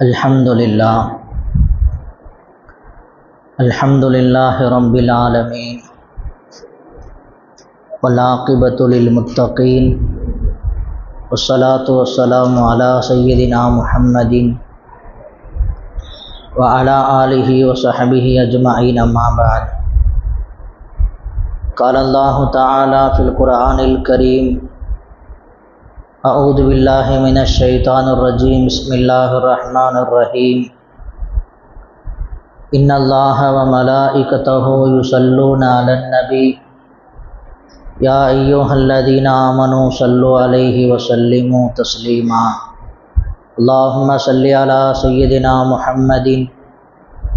الحمد لله الحمد لله رب العالمين. والعاقبة للمتقين. والصلاة والسلام على سيدنا محمد وعلى آله وصحبه أجمعين أما بعد. قال الله تعالى في القرآن الكريم اعوذ باللہ من الشیطان الرجیم بسم اللہ الرحمن الرحیم ان اللہ و ملائکتہ یسلون علی النبی یا ایوہ الذین آمنوا صلو علیہ وسلموا تسلیما اللہم صلی علی سیدنا محمد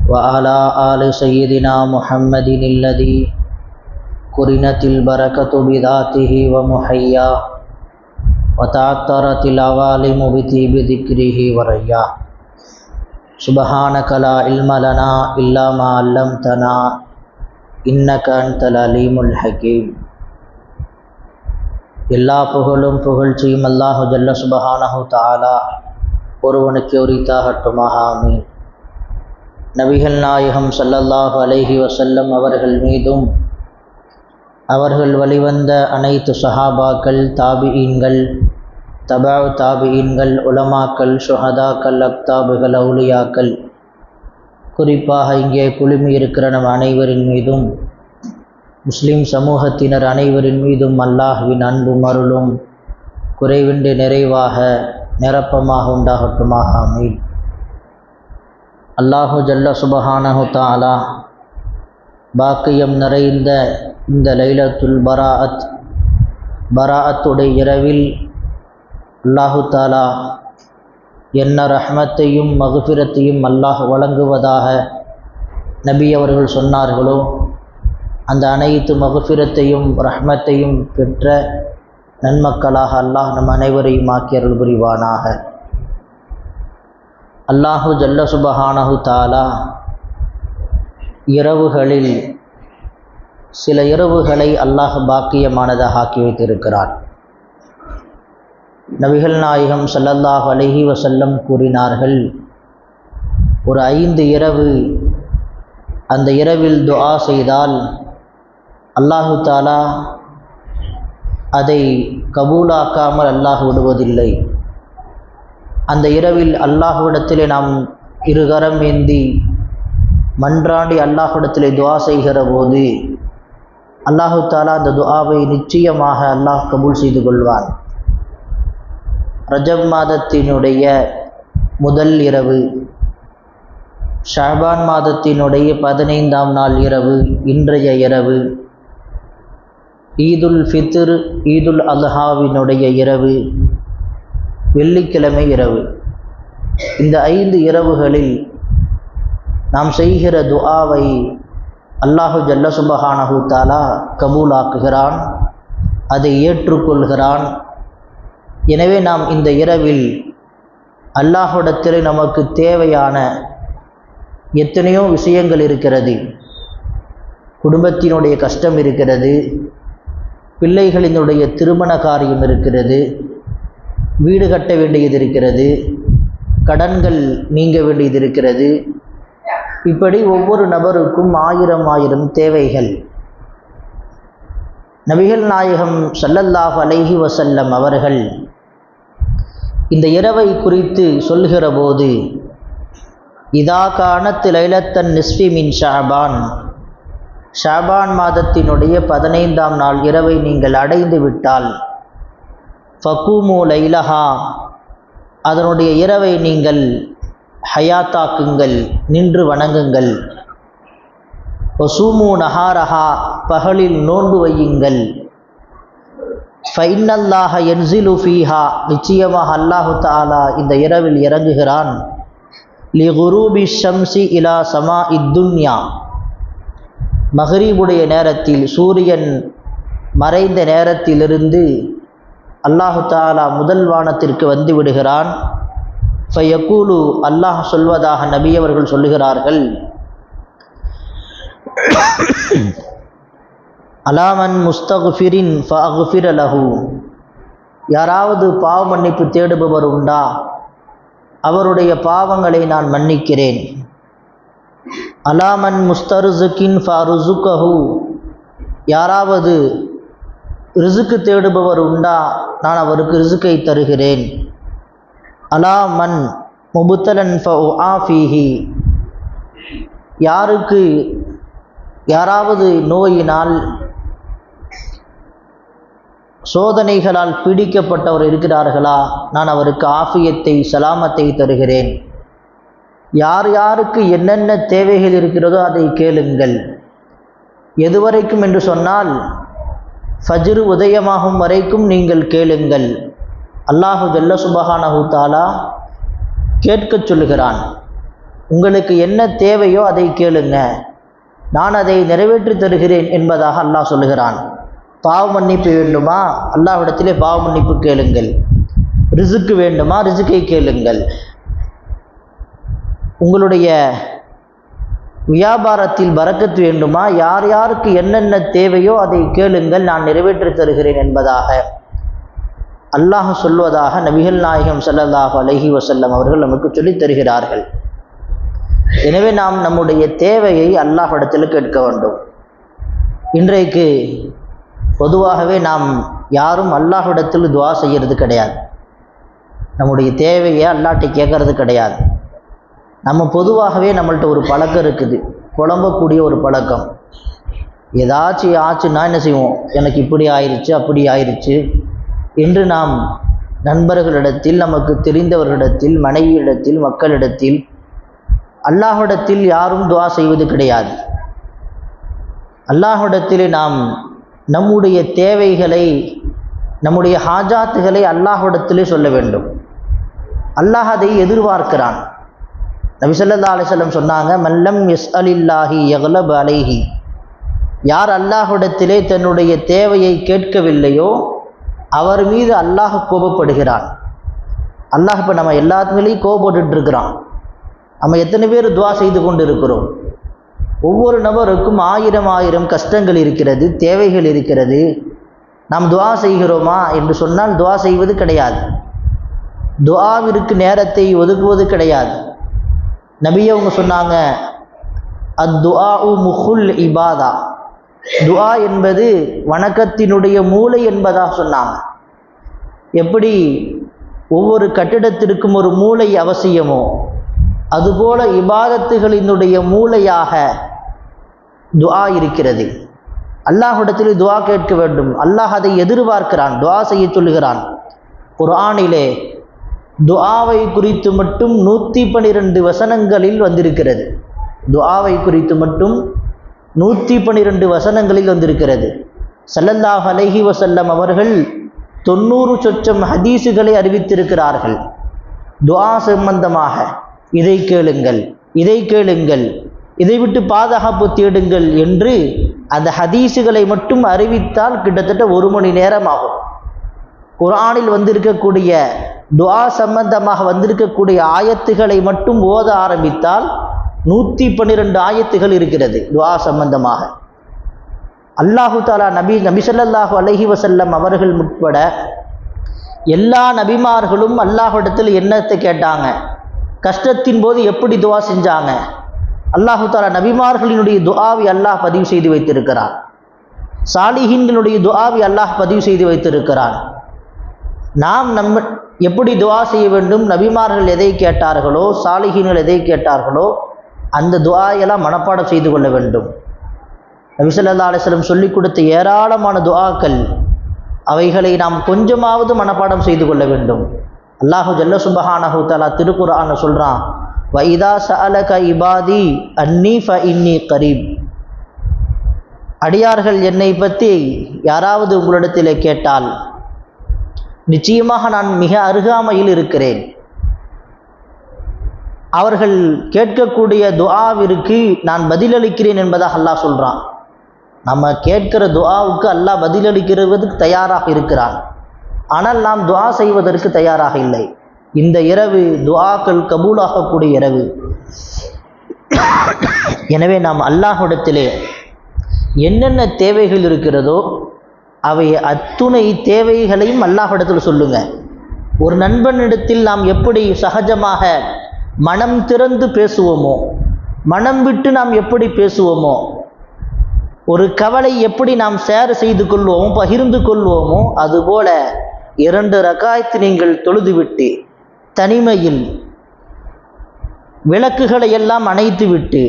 وعلی آل سیدنا محمد اللذی قرنت البرکت بذاته ومحیاہ وتعطرت العوالم بطيب ذكره ورياه سبحانك لا علم لنا إلا ما علمتنا إنك أنت العليم الحكيم எல்லா புகழும் புகழ்ச்சியும் அல்லாஹு ஜல்ல சுபஹானஹு தாலா ஒருவனுக்கு உரித்தாகட்டுமாக ஆமீன் நபிகள் நாயகம் சல்லல்லாஹு அலைஹி வசல்லம் அவர்கள் மீதும் அவர்கள் வழிவந்த அனைத்து சஹாபாக்கள் தாபியீன்கள் தபாவ் தாபியின்கள் உலமாக்கள் சுஹதாக்கள் அக்தாபுகள் அவுலியாக்கள். குறிப்பாக இங்கே குழுமி இருக்கிற நம் அனைவரின் மீதும் முஸ்லிம் சமூகத்தினர் அனைவரின் மீதும் அல்லாஹுவின் அன்பும் அருளும் குறைவின்றி நிறைவாக நிரப்பமாக உண்டாகட்டுமாக. அமீன் அல்லாஹு ஜல்ல சுபஹானஹு தாலா பாக்கியம் நிறைந்த இந்த லைலத்துல் பராஅத் பராஅத்துடைய இரவில் அல்லாஹு தாலா என்ன ரஹ்மத்தையும் மகுபிரத்தையும் அல்லாஹ் வழங்குவதாக நபி அவர்கள் சொன்னார்களோ அந்த அனைத்து மகுபிரத்தையும் ரஹ்மத்தையும் பெற்ற நன்மக்களாக அல்லாஹ் நம் அனைவரையும் ஆக்கியருள் புரிவானாக. அல்லாஹு ஜல்ல சுபஹானஹு தாலா இரவுகளில் சில இரவுகளை அல்லாஹ் பாக்கியமானதாக ஆக்கி வைத்திருக்கிறார் நபிகள் நாயகம் சல்லல்லாஹ் அலஹி வசல்லம் கூறினார்கள் ஒரு ஐந்து இரவு அந்த இரவில் துஆ செய்தால் அல்லாஹு தாலா அதை கபூலாக்காமல் அல்லாஹ் விடுவதில்லை. அந்த இரவில் அல்லாஹுவிடத்திலே நாம் இருகரம் ஏந்தி மன்றாண்டி அல்லாஹுடத்திலே துவா செய்கிற போது அல்லாஹு தாலா அந்த துஆவை நிச்சயமாக அல்லாஹ் கபூல் செய்து கொள்வான். ரஜப் மாதத்தினுடைய முதல் இரவு ஷாபான் மாதத்தினுடைய பதினைந்தாம் நாள் இரவு இன்றைய இரவு ஈதுல் ஃபித்ர் ஈதுல் அல்ஹாவினுடைய இரவு வெள்ளிக்கிழமை இரவு. இந்த ஐந்து இரவுகளில் நாம் செய்கிற துஆவை அல்லாஹு ஜல்ல சுபஹானஹு தாலா கபூலாக்குகிறான் அதை ஏற்றுக்கொள்கிறான் எனவே நாம் இந்த இரவில் அல்லாஹுடத்தில் நமக்கு தேவையான எத்தனையோ விஷயங்கள் இருக்கிறது. குடும்பத்தினுடைய கஷ்டம் இருக்கிறது. பிள்ளைகளினுடைய திருமண காரியம் இருக்கிறது. வீடு கட்ட வேண்டியது இருக்கிறது. கடன்கள் நீங்க வேண்டியது இருக்கிறது. இப்படி ஒவ்வொரு நபருக்கும் ஆயிரம் ஆயிரம் தேவைகள். நபிகள் நாயகம் சல்லல்லாஹ் அலைஹி வசல்லம் அவர்கள் இந்த இரவை குறித்து சொல்கிற போது இதா காணத்து லைலத்தன் நிஸ்வி மின் ஷாபான். ஷாபான் மாதத்தினுடைய பதினைந்தாம் நாள் இரவை நீங்கள் அடைந்து விட்டால் ஃபக்கூமு லைலஹா. அதனுடைய இரவை நீங்கள் ஹயாத்தாக்குங்கள் நின்று வணங்குங்கள். ஒசூமு நஹாரஹா. பகலில் நோன்பு வையுங்கள். ஃபைனல்லாஹ என்சிலு ஃபீஹா நிச்சயமாக அல்லாஹு தாலா இந்த இரவில் இறங்குகிறான். லி குரூபி ஷம்சி இலா சமா இத்துன்யா மஹரீபுடைய நேரத்தில் சூரியன் மறைந்த நேரத்திலிருந்து அல்லாஹு தாலா முதல் வானத்திற்கு வந்து விடுகிறான். ஃபயக்கூலு அல்லாஹ் சொல்வதாக நபியவர்கள் சொல்லுகிறார்கள். அலாமன் முஸ்தகுஃபிரின் ஃபஅகுஃபிர லஹு. யாராவது பாவ மன்னிப்பு தேடுபவர் உண்டா? அவருடைய பாவங்களை நான் மன்னிக்கிறேன். அலாமன் முஸ்தருசுக்கின் ஃபருசுக்கஹு யாராவது ரிசுக்கு தேடுபவர் உண்டா? நான் அவருக்கு ரிசுக்கை தருகிறேன். அலாமன் முபுத்தலன் ஃபீஹி யாருக்கு யாராவது நோயினால் சோதனைகளால் பீடிக்கப்பட்டவர் இருக்கிறார்களா? நான் அவருக்கு ஆஃபியத்தை சலாமத்தை தருகிறேன். யார் யாருக்கு என்னென்ன தேவைகள் இருக்கிறதோ அதை கேளுங்கள். எதுவரைக்கும் என்று சொன்னால் ஃபஜ்ரு உதயமாகும் வரைக்கும் நீங்கள் கேளுங்கள். அல்லாஹு ஜல்ல சுபஹானஹு தாலா கேட்கச் சொல்லுகிறான். உங்களுக்கு என்ன தேவையோ அதை கேளுங்க. நான் அதை நிறைவேற்றி தருகிறேன் என்பதாக அல்லாஹ் சொல்லுகிறான். பாவ மன்னிப்பு வேண்டுமா? அல்லாஹ்விடத்திலே பாவ மன்னிப்பு கேளுங்கள். ரிசுக்கு வேண்டுமா? ரிசுக்கை கேளுங்கள். உங்களுடைய வியாபாரத்தில் பறக்கத்து வேண்டுமா? யார் யாருக்கு என்னென்ன தேவையோ அதை கேளுங்கள். நான் நிறைவேற்றி தருகிறேன் என்பதாக. அல்லாஹ் சொல்வதாக நபிகள் நாயகம் ஸல்லல்லாஹு அலஹி வசல்லம் அவர்கள் நமக்கு சொல்லித் தருகிறார்கள். எனவே நாம் நம்முடைய தேவையை அல்லாஹ் இடத்தில் கேட்க வேண்டும். இன்றைக்கு பொதுவாகவே நாம் யாரும் அல்லாஹ்விடத்தில் துவா செய்கிறது கிடையாது. நம்முடைய தேவையை அல்லாட்டை கேட்கறது கிடையாது. நம்ம பொதுவாகவே நம்மள்ட்ட ஒரு பழக்கம் இருக்குது. புலம்பக்கூடிய ஒரு பழக்கம். ஏதாச்சும் ஆச்சுன்னா என்ன செய்வோம்? எனக்கு இப்படி ஆயிருச்சு அப்படி ஆயிடுச்சு என்று நாம் நண்பர்களிடத்தில் நமக்கு தெரிந்தவர்களிடத்தில் மனைவியிடத்தில் மக்களிடத்தில் அல்லாஹிடத்தில் யாரும் துவா செய்வது கிடையாது. அல்லாஹ்விடத்திலே நாம் நம்முடைய தேவைகளை நம்முடைய ஹாஜாத்துகளை அல்லாஹிடத்திலே சொல்ல வேண்டும். அல்லாஹ் அதை எதிர்பார்க்கிறான். நபிசல்லா அலிசல்லம் சொன்னாங்க மல்லம் எஸ் அலில்லாஹி எகலப் அலைஹி. யார் அல்லாஹிடத்திலே தன்னுடைய தேவையை கேட்கவில்லையோ அவர் மீது அல்லாஹ் கோபப்படுகிறான். அல்லாஹ் இப்போ நம்ம எல்லாத்துலேயும் கோபப்பட்டு இருக்கிறான். நம்ம எத்தனை பேர் துவா செய்து கொண்டு இருக்கிறோம் ஒவ்வொரு நபருக்கும் ஆயிரம் ஆயிரம் கஷ்டங்கள் இருக்கிறது தேவைகள் இருக்கிறது. நாம் துவா செய்கிறோமா என்று சொன்னால் துவா செய்வது கிடையாது. துவாவிற்கு நேரத்தை ஒதுக்குவது கிடையாது. நபி அவங்க சொன்னாங்க அத்துஆ முஹுல் இபாதா. துஆ என்பது வணக்கத்தினுடைய மூளை என்பதாக சொன்னாங்க. எப்படி? ஒவ்வொரு கட்டிடத்திற்கும் ஒரு மூளை அவசியமோ? அதுபோல இபாதத்துகளினுடைய மூளையாக துஆ இருக்கிறது. அல்லாஹ்விடத்தில் துவா கேட்க வேண்டும். அல்லாஹ் அதை எதிர்பார்க்கிறான் துவா செய்ய சொல்லுகிறான். குர்ஆனிலே துஆவை குறித்து மட்டும் நூற்றி பன்னிரெண்டு வசனங்களில் வந்திருக்கிறது. துஆவை குறித்து மட்டும் நூற்றி பன்னிரெண்டு வசனங்களில் வந்திருக்கிறது. சல்லல்லாஹ் அலஹி வசல்லம் அவர்கள் தொண்ணூறு சொச்சம் ஹதீஸுகளை அறிவித்திருக்கிறார்கள். துஆ சம்பந்தமாக இதை கேளுங்கள் இதை கேளுங்கள். இதை விட்டு பாதுகாப்பு தேடுங்கள் என்று அந்த ஹதீஸுகளை மட்டும் அறிவித்தால் கிட்டத்தட்ட ஒரு மணி நேரம் ஆகும் குரானில் வந்திருக்கக்கூடிய துவா சம்பந்தமாக வந்திருக்கக்கூடிய ஆயத்துகளை மட்டும் ஓத ஆரம்பித்தால் நூற்றி பன்னிரெண்டு ஆயத்துகள் இருக்கிறது துவா சம்பந்தமாக. அல்லாஹு தாலா நபி நபிசல்லாஹு அலஹி வசல்லம் அவர்கள் உட்பட எல்லா நபிமார்களும் அல்லாஹிடத்தில் என்னத்தை கேட்டாங்க? கஷ்டத்தின் போது எப்படி துவா செஞ்சாங்க? அல்லாஹு தாலா நபிமார்களினுடைய துஆவி அல்லாஹ் பதிவு செய்து வைத்திருக்கிறான் சாலிஹின்களுடைய துஆவி அல்லாஹ் பதிவு செய்து வைத்திருக்கிறான் நாம் நம்ம எப்படி துவா செய்ய வேண்டும் நபிமார்கள் எதை கேட்டார்களோ சாலிஹின்கள் எதை கேட்டார்களோ அந்த துவாயெல்லாம் மனப்பாடம் செய்து கொள்ள வேண்டும். நபிசல்லா அலிஸ்லம் சொல்லிக் கொடுத்த ஏராளமான துவாக்கள் அவைகளை நாம் கொஞ்சமாவது மனப்பாடம் செய்து கொள்ள வேண்டும். அல்லாஹு ஜல்ல சுபஹானஹு தலா திருக்குறான்னு சொல்கிறான் வைதா சஅலக இபாதி அன்னி ஃப இன்னி கரீப். அடியார்கள் என்னை பற்றி யாராவது உங்களிடத்தில் கேட்டால் நிச்சயமாக நான் மிக அருகாமையில் இருக்கிறேன். அவர்கள் கேட்கக்கூடிய துஆவிற்கு நான் பதிலளிக்கிறேன் என்பதாக அல்லாஹ் சொல்கிறான் நம்ம கேட்கிற துஆவுக்கு அல்லாஹ் பதிலளிக்கிறதுக்கு தயாராக இருக்கிறான். ஆனால் நாம் துஆ செய்வதற்கு தயாராக இல்லை. இந்த இரவு துவாக்கள் கபூலாகக்கூடிய இரவு. எனவே நாம் அல்லாஹிடத்திலே என்னென்ன தேவைகள் இருக்கிறதோ அவை அத்துணை தேவைகளையும் அல்லாஹிடத்தில் சொல்லுங்க. ஒரு நண்பனிடத்தில் நாம் எப்படி சகஜமாக மனம் திறந்து பேசுவோமோ மனம் விட்டு நாம் எப்படி பேசுவோமோ ஒரு கவலை எப்படி நாம் ஷேர் செய்து கொள்வோமோ பகிர்ந்து கொள்வோமோ அதுபோல இரண்டு ரகாயத்து நீங்கள் தொழுதுவிட்டு தனிமையில் விளக்குகளை எல்லாம் அணைத்துவிட்டு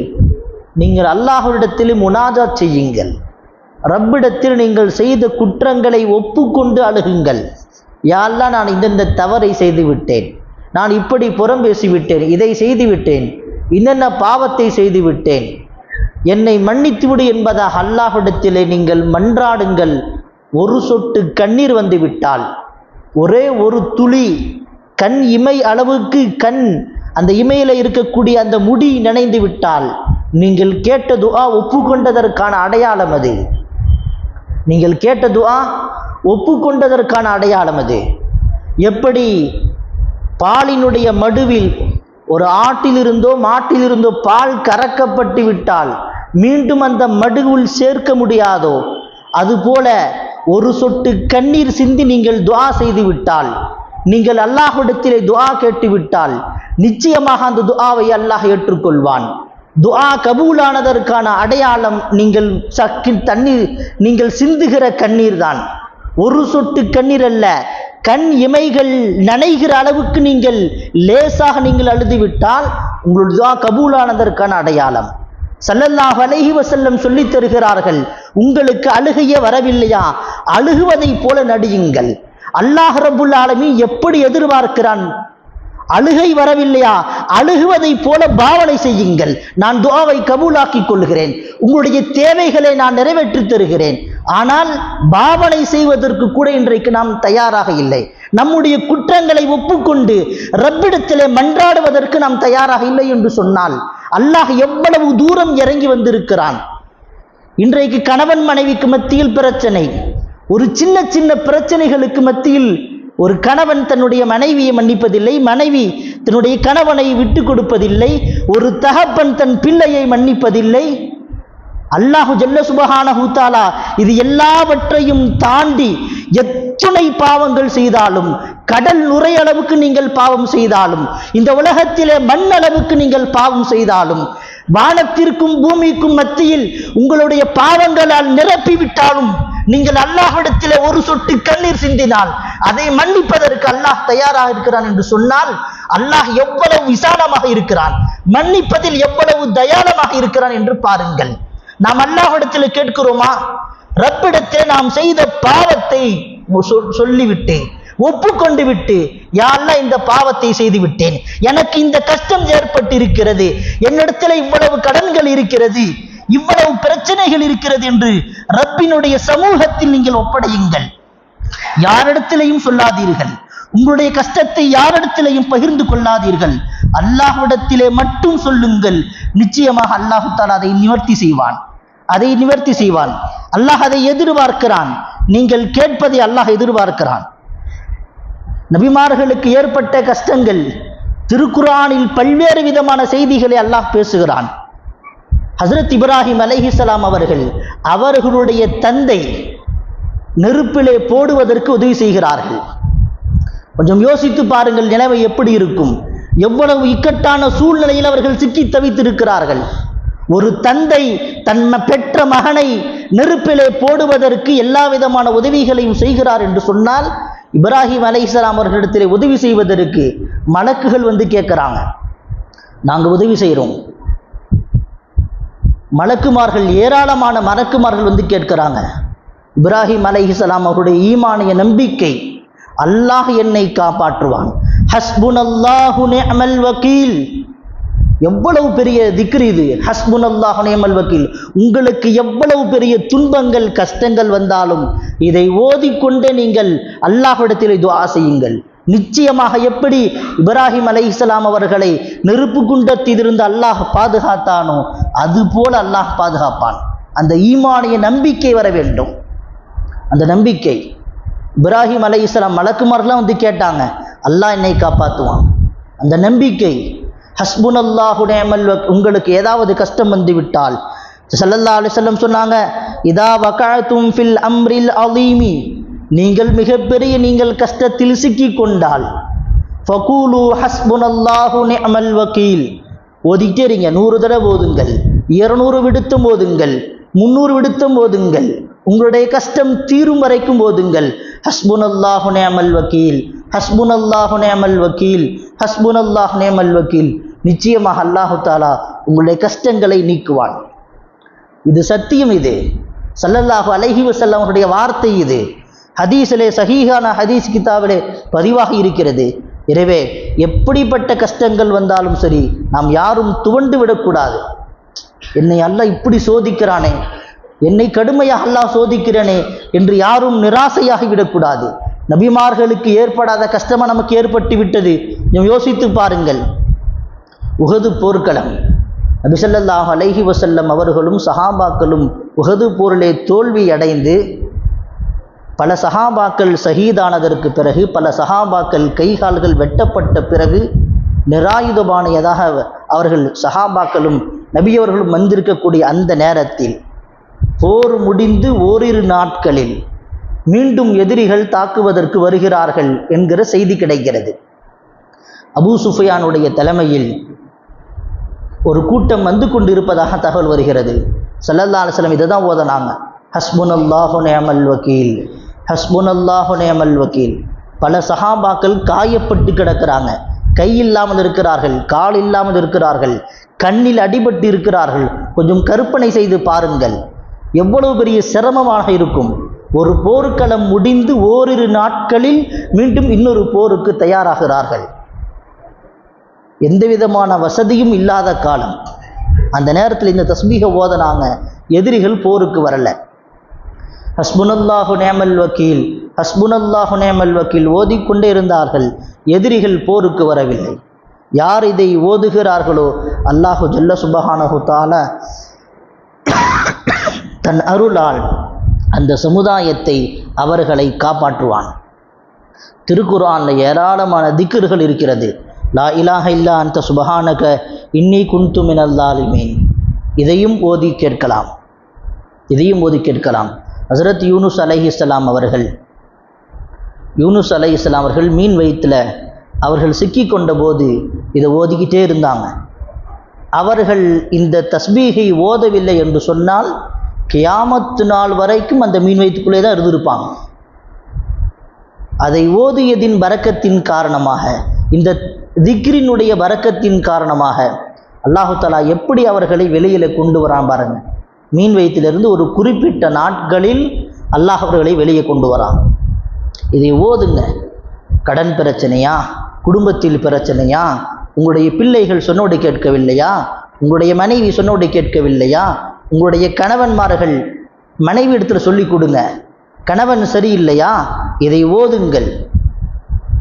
நீங்கள் அல்லாஹுவிடத்திலும் முனாஜா செய்யுங்கள். ரப்பிடத்தில் நீங்கள் செய்த குற்றங்களை ஒப்புக்கொண்டு அழுகுங்கள் யாரெல்லாம் நான் இந்தந்த தவறை செய்து விட்டேன் நான் இப்படி புறம் பேசிவிட்டேன் இதை செய்து விட்டேன் இன்னென்ன பாவத்தை செய்து விட்டேன் என்னை மன்னித்து விடு என்பதாக அல்லாஹிடத்திலே நீங்கள் மன்றாடுங்கள். ஒரு சொட்டு கண்ணீர் வந்துவிட்டால் ஒரே ஒரு துளி கண் இமை அளவுக்கு கண் அந்த இமையில் இருக்கக்கூடிய அந்த முடி நினைந்து விட்டால் நீங்கள் கேட்ட துஆ ஒப்புக்கொண்டதற்கான அடையாளம் அது. நீங்கள் கேட்ட துஆ ஒப்புக்கொண்டதற்கான அடையாளம் அது. எப்படி பாலினுடைய மடுவில் ஒரு ஆட்டிலிருந்தோ மாட்டிலிருந்தோ பால் கறக்கப்பட்டு விட்டால் மீண்டும் அந்த மடுவில் சேர்க்க முடியாதோ அதுபோல ஒரு சொட்டு கண்ணீர் சிந்தி நீங்கள் துவா செய்து விட்டால் நீங்கள் அல்லாஹ்விடத்திலே துஆ கேட்டுவிட்டால் நிச்சயமாக அந்த துஆவை அல்லாஹ் ஏற்றுக்கொள்வான். துஆ கபூலானதற்கான அடையாளம் நீங்கள் சக்கின் தண்ணீர் நீங்கள் சிந்துகிற கண்ணீர் தான் ஒரு சொட்டு கண்ணீர் அல்ல கண் இமைகள் நனைகிற அளவுக்கு நீங்கள் லேசாக நீங்கள் அழுதுவிட்டால் உங்களுடைய துஆ கபூலானதற்கான அடையாளம். சல்லல்லாஹ் அலைஹி வசல்லம் சொல்லித் தருகிறார்கள் உங்களுக்கு அழுகையே வரவில்லையா? அழுகுவதைப் போல நடியுங்கள். அல்லாஹ் ரப்புல் ஆலமி எப்படி எதிர்பார்க்கிறான்? அழுகை வரவில்லையா? அழுகுவதைப் போல பாவனை செய்யுங்கள். நான் துவாவை கபூலாக்கிக் கொள்கிறேன். உங்களுடைய தேவைகளை நான் நிறைவேற்றித் தருகிறேன். ஆனால் பாவனை செய்வதற்கு கூட இன்றைக்கு நாம் தயாராக இல்லை. நம்முடைய குற்றங்களை ஒப்புக்கொண்டு ரப்பிடத்திலே மன்றாடுவதற்கு நாம் தயாராக இல்லை என்று சொன்னால் அல்லாஹ் எவ்வளவு தூரம் இறங்கி வந்திருக்கிறான்? இன்றைக்கு கணவன் மனைவிக்கு மத்தியில் பிரச்சனை. ஒரு சின்ன சின்ன பிரச்சனைகளுக்கு மத்தியில் ஒரு கணவன் தன்னுடைய மனைவியை மன்னிப்பதில்லை மனைவி தன்னுடைய கணவனை விட்டு கொடுப்பதில்லை ஒரு தகப்பன் தன் பிள்ளையை மன்னிப்பதில்லை. அல்லாஹு ஜல்ல சுபஹான ஹூத்தாலா இது எல்லாவற்றையும் தாண்டி எத்துணை பாவங்கள் செய்தாலும் கடல் நுரையளவுக்கு நீங்கள் பாவம் செய்தாலும் இந்த உலகத்திலே மண் அளவுக்கு நீங்கள் பாவம் செய்தாலும் வானத்திற்கும் பூமிக்கும் மத்தியில் உங்களுடைய பாவங்களால் நிரப்பி விட்டாலும் நீங்கள் அல்லாஹ்விடத்தில் ஒரு சொட்டு கண்ணீர் சிந்தினால் அதை மன்னிப்பதற்கு அல்லாஹ் தயாராக இருக்கிறான் என்று சொன்னால் அல்லாஹ் எவ்வளவு விசாலமாக இருக்கிறான் மன்னிப்பதில் எவ்வளவு தயாளமாக இருக்கிறான் என்று பாருங்கள். நாம் அல்லாஹ்விடத்தில் கேட்கிறோமா? ரப்பிடத்தில் நாம் செய்த பாவத்தை சொல்லிவிட்டு ஒப்புக்கொண்டு விட்டு யா இந்த பாவத்தை செய்து விட்டேன் எனக்கு இந்த கஷ்டம் ஏற்பட்டிருக்கிறது. என்னிடத்துல இவ்வளவு கடன்கள் இருக்கிறது. இவ்வளவு பிரச்சனைகள் இருக்கிறது என்று ரப்பினுடைய சமூகத்தில் நீங்கள் ஒப்படையுங்கள். யாரிடத்திலையும் சொல்லாதீர்கள். உங்களுடைய கஷ்டத்தை யாரிடத்திலையும் பகிர்ந்து கொள்ளாதீர்கள். அல்லாஹ்விடத்திலே மட்டும் சொல்லுங்கள். நிச்சயமாக அல்லாஹு தாலா அதை நிவர்த்தி செய்வான். அதை நிவர்த்தி செய்வான். அல்லாஹ் அதை எதிர்பார்க்கிறான். நீங்கள் கேட்பதை அல்லாஹ் எதிர்பார்க்கிறான். நபிமார்களுக்கு ஏற்பட்ட கஷ்டங்கள் திருக்குறானில் பல்வேறு விதமான செய்திகளை அல்லாஹ் பேசுகிறான். ஹசரத் இப்ராஹிம் அலைஹிசலாம் அவர்கள் அவர்களுடைய தந்தை நெருப்பிலே போடுவதற்கு உதவி செய்கிறார்கள். கொஞ்சம் யோசித்து பாருங்கள் நிலைமை எப்படி இருக்கும். எவ்வளவு இக்கட்டான சூழ்நிலையில் அவர்கள் சிக்கி தவித்திருக்கிறார்கள். ஒரு தந்தை தன்னை பெற்ற மகனை நெருப்பிலே போடுவதற்கு எல்லா விதமான உதவிகளையும் செய்கிறார் என்று சொன்னால் இப்ராஹிம் அலைஹிஸ்ஸலாம் அவர்களிடத்திலே உதவி செய்வதற்கு மலக்குகள் வந்து கேட்குறாங்க. நாங்கள் உதவி செய்கிறோம் மலக்குமார்கள் ஏராளமான மலக்குமார்கள் வந்து கேட்கிறாங்க. இப்ராஹிம் அலைஹிஸ்ஸலாம் அவருடைய ஈமானிய நம்பிக்கை அல்லாஹ் என்னை காப்பாற்றுவான். ஹஸ்புனல்லாஹு அமல் வக்கீல் எவ்வளவு பெரிய திக்ரி இது. ஹஸ்புனல்லாஹு நிஅமல் வக்கீல் உங்களுக்கு எவ்வளவு பெரிய துன்பங்கள் கஷ்டங்கள் வந்தாலும் இதை ஓதிக்கொண்டே நீங்கள் அல்லாஹிடத்தில் துவா செய்யுங்கள். நிச்சயமாக எப்படி இப்ராஹிம் அலைஹிஸ்ஸலாம் அவர்களை நெருப்பு குண்டத்திலிருந்து அல்லாஹ் பாதுகாத்தானோ அதுபோல் அல்லாஹ் பாதுகாப்பான். அந்த ஈமானிய நம்பிக்கை வர வேண்டும். அந்த நம்பிக்கை. இப்ராஹிம் அலைஹிஸ்ஸலாம் மலக்குமார்லாம் வந்து கேட்டாங்க அல்லாஹ் என்னை காப்பாற்றுவான் அந்த நம்பிக்கை ஹஸ்புன் அல்லாஹு உங்களுக்கு ஏதாவது கஷ்டம் வந்து விட்டால் ஸல்லல்லாஹு அலைஹி சொன்னாங்க இதா வகஅதும் ஃபில் அம்ரில் அலீமி. நீங்கள் மிகப்பெரிய நீங்கள் கஷ்டத்தில் சிக்கிக் கொண்டால் ஃபகூலு ஹஸ்புனல்லாஹு அமல் வக்கீல் ஓதிக்கிட்டே இருங்க. நூறு தடவை ஓதுங்கள். இருநூறு விடுத்தும் ஓதுங்கள். முந்நூறு விடுத்தும் ஓதுங்கள். உங்களுடைய கஷ்டம் தீரும் வரைக்கும் ஓதுங்கள். ஹஸ்புனல்லாஹு நேமல் வக்கீல். ஹஸ்புனல்லாஹு நேமல் வக்கீல். ஹஸ்புனல்லாஹு நேமல் வக்கீல். நிச்சயமாக அல்லாஹு தாலா உங்களுடைய கஷ்டங்களை நீக்குவான். இது சத்தியம் இது. சல்லல்லாஹு அலஹி வஸல்லம் அவருடைய வார்த்தை இது. ஹதீஸிலே சஹீஹான ஹதீஸ் கிதாபிலே பதிவாக இருக்கிறது. எனவே எப்படிப்பட்ட கஷ்டங்கள் வந்தாலும் சரி நாம் யாரும் துவண்டு விடக்கூடாது. என்னை அல்லாஹ் இப்படி சோதிக்கிறானே என்னை கடுமையாக அல்லாஹ் சோதிக்கிறனே என்று யாரும் நிராசையாகி விடக்கூடாது. நபிமார்களுக்கு ஏற்படாத கஷ்டமாக நமக்கு ஏற்பட்டு விட்டது? கொஞ்சம் யோசித்து பாருங்கள். உகது போர்க்களம். நபிசல்லாஹ் அலைஹி வசல்லம் அவர்களும் சஹாபாக்களும் உகது போரிலே தோல்வி அடைந்து பல சஹாபாக்கள் ஷஹீதானதற்கு பிறகு பல சஹாபாக்கள் கைகால்கள் வெட்டப்பட்ட பிறகு நிராயுதபாணியதாக அவர்கள் சஹாபாக்களும் நபியவர்களும் வந்திருக்கக்கூடிய அந்த நேரத்தில் போர் முடிந்து ஓரிரு நாட்களில் மீண்டும் எதிரிகள் தாக்குவதற்கு வருகிறார்கள் என்கிற செய்தி கிடைக்கிறது. அபூ சுஃபியானுடைய தலைமையில் ஒரு கூட்டம் வந்து கொண்டிருப்பதாக தகவல் வருகிறது. சல்லல்லா அலுவலம் இதை தான் ஓதனாங்க. ஹஸ்புன் அல்லாஹு நேமல் வக்கீல் ஹஸ்புன் அல்லாஹு நேமல் வக்கீல். பல சஹாபாக்கள் காயப்பட்டு கிடக்கிறாங்க. கை இல்லாமல் இருக்கிறார்கள் கால் இல்லாமல் இருக்கிறார்கள் கண்ணில் அடிபட்டு இருக்கிறார்கள். கொஞ்சம் கற்பனை செய்து பாருங்கள். எவ்வளவு பெரிய சிரமமாக இருக்கும். ஒரு போர்க்களம் முடிந்து ஓரிரு நாட்களில் மீண்டும் இன்னொரு போருக்கு தயாராகிறார்கள். எந்த விதமான வசதியும் இல்லாத காலம். அந்த நேரத்தில் இந்த தஸ்மீக ஓதனாங்க. எதிரிகள் போருக்கு வரல. ஹஸ்புனல்லாஹு நேமல் வக்கீல் ஹஸ்புனல்லாஹு நேமல் வக்கீல் ஓதிக்கொண்டே இருந்தார்கள். எதிரிகள் போருக்கு வரவில்லை. யார் இதை ஓதுகிறார்களோ அல்லாஹு ஜல்ல சுபஹானஹு தால தன் அருளால் அந்த சமுதாயத்தை அவர்களை காப்பாற்றுவான். திருக்குறானில் ஏராளமான திக்கர்கள் இருக்கிறது. லா இலாஹ இல்லா அந்த சுபஹானக இன்னி குன்து மினல் இதையும் ஓதி கேட்கலாம். இதையும் ஓதி கேட்கலாம். ஹசரத் யூனுஸ் அலைஹிஸ்ஸலாம் அவர்கள். யூனுஸ் அலைஹிஸ்ஸலாம் அவர்கள் மீன் வயிற்றில் அவர்கள் சிக்கி கொண்ட போது இதை ஓதிக்கிட்டே இருந்தாங்க. அவர்கள் இந்த தஸ்பீகை ஓதவில்லை என்று சொன்னால் கியாமத்து நாள் வரைக்கும் அந்த மீன் வயிற்றுக்குள்ளே தான் இருந்திருப்பாங்க. அதை ஓதியதின் வரக்கத்தின் காரணமாக இந்த திக்ரினுடைய வரக்கத்தின் காரணமாக அல்லாஹு தலா எப்படி அவர்களை வெளியில் கொண்டு வரான் பாருங்கள் மீன் வயிற்றிலிருந்து ஒரு குறிப்பிட்ட நாட்களில் அல்லாஹ் அவர்களை வெளியே கொண்டு வரான். இதை ஓதுங்க. கடன் பிரச்சனையா? குடும்பத்தில் பிரச்சனையா? உங்களுடைய பிள்ளைகள் சொன்னோடு கேட்கவில்லையா? உங்களுடைய மனைவி சொன்னோடு கேட்கவில்லையா? உங்களுடைய கணவன்மார்கள் மனைவி இடத்துல சொல்லி கொடுங்க. கணவன் சரியில்லையா? இதை ஓதுங்கள்.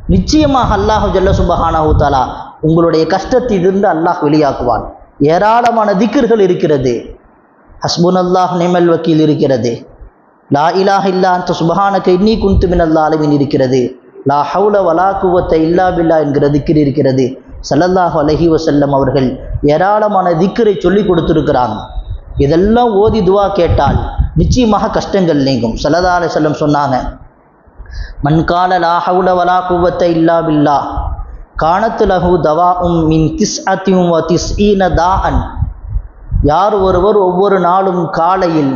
நிச்சயமாக அல்லாஹு ஜல்ல சுபஹானாஹு தாலா உங்களுடைய கஷ்டத்திலிருந்து அல்லாஹ் வெளியாக்குவான். ஏராளமான திக்கர்கள் இருக்கிறது. ஹஸ்புன் அல்லாஹ் நிமல் வக்கீல் இருக்கிறது. லா இலாஹ் இல்லா அந்த சுபஹானக்கு இன்னி குந்து மின் அல்லாலமின் இருக்கிறது. லா ஹவுல வலா குவத்தை இல்லா பில்லா என்கிற திக்கிர் இருக்கிறது. சல்லல்லாஹு அலஹி வசல்லம் அவர்கள் ஏராளமான திக்கரை சொல்லி கொடுத்துருக்கிறாங்க. இதெல்லாம் ஓதி துவா கேட்டால் நிச்சயமாக கஷ்டங்கள் நீங்கும். சல்லதா அலி செல்லம் சொன்னாங்க மண்கால லா ஹவுல வலா குவத்தை இல்லா பில்லா காணத்து லஹு தவா உம் மின் திஸ் அத்தியும் திஸ் ஈன தா அன் யார் ஒருவர் ஒவ்வொரு நாளும் காலையில்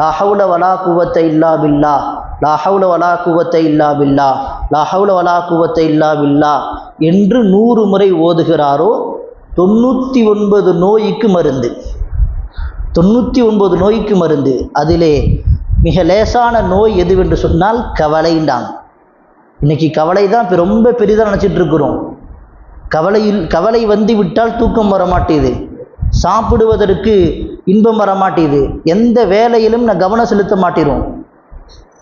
லஹவுல வலா குவத்தை இல்லா பில்லா வலா குவத்தை இல்லா பில்லா வலா குவத்தை இல்லா பில்லா என்று நூறு முறை ஓதுகிறாரோ தொண்ணூற்றி ஒன்பது நோய்க்கு மருந்து. தொண்ணூற்றி ஒன்பது நோய்க்கு மருந்து. அதிலே மிக லேசான நோய் எதுவென்று சொன்னால் கவலைண்டான் இன்னைக்கு கவலை தான் இப்போ ரொம்ப பெரிதாக நினச்சிட்டு இருக்கிறோம். கவலையில் கவலை வந்து விட்டால் தூக்கம் வர மாட்டேது சாப்பிடுவதற்கு இன்பம் வர மாட்டேது எந்த வேலையிலும் நான் கவனம் செலுத்த மாட்டேறோம்.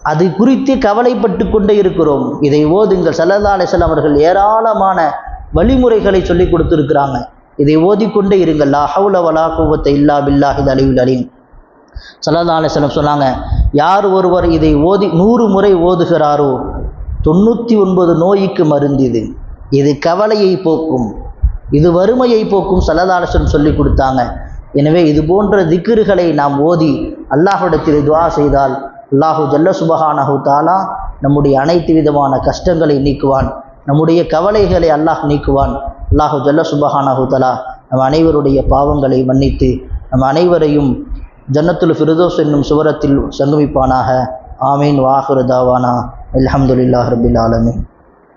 அது குறித்து கவலைப்பட்டு கொண்டே இருக்கிறோம். இதை ஓதுங்கள். சல்லல்லா அவர்கள் ஏராளமான வழிமுறைகளை சொல்லி கொடுத்துருக்குறாங்க. இதை ஓதிக்கொண்டே இருங்கள். லா ஹவுல வலா குவத்தை இல்லா பில்லாஹித் அலிவுல் அலீம். சல்லல்லா அலிஸ்லாம் சொன்னாங்க யார் ஒருவர் இதை ஓதி நூறு முறை ஓதுகிறாரோ தொண்ணூற்றி ஒன்பது நோய்க்கு மருந்து இது இது கவலையை போக்கும். இது வறுமையை போக்கும் சல்லதாலசன் சொல்லி கொடுத்தாங்க. எனவே இது போன்ற திக்கிறுகளை நாம் ஓதி அல்லாஹுடத்தில் துவா செய்தால் அல்லாஹு ஜல்ல சுபஹானஹு தாலா நம்முடைய அனைத்து விதமான கஷ்டங்களை நீக்குவான். நம்முடைய கவலைகளை அல்லாஹ் நீக்குவான். அல்லாஹு ஜல்ல சுபஹானஹு தலா நம் அனைவருடைய பாவங்களை மன்னித்து நம் அனைவரையும் ஜன்னத்துல் ஃபிரதோஸ் என்னும் சுவரத்தில் சங்கமிப்பானாக. ஆமீன். வாஹுரு தாவானா. அல்ஹம்துலில்லாஹ் ரபில் ஆலமின்.